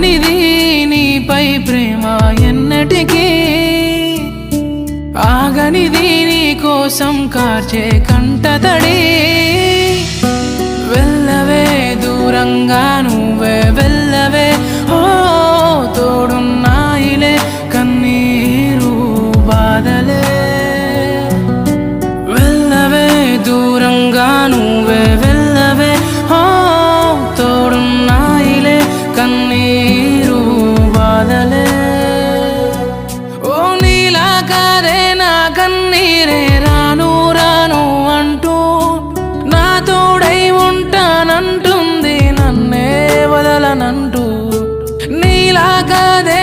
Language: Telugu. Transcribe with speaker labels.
Speaker 1: ఆగనిది నీపై ప్రేమ ఎన్నటికీ. ఆగనిది నీ కోసం కార్చే కంటతడి. like a day.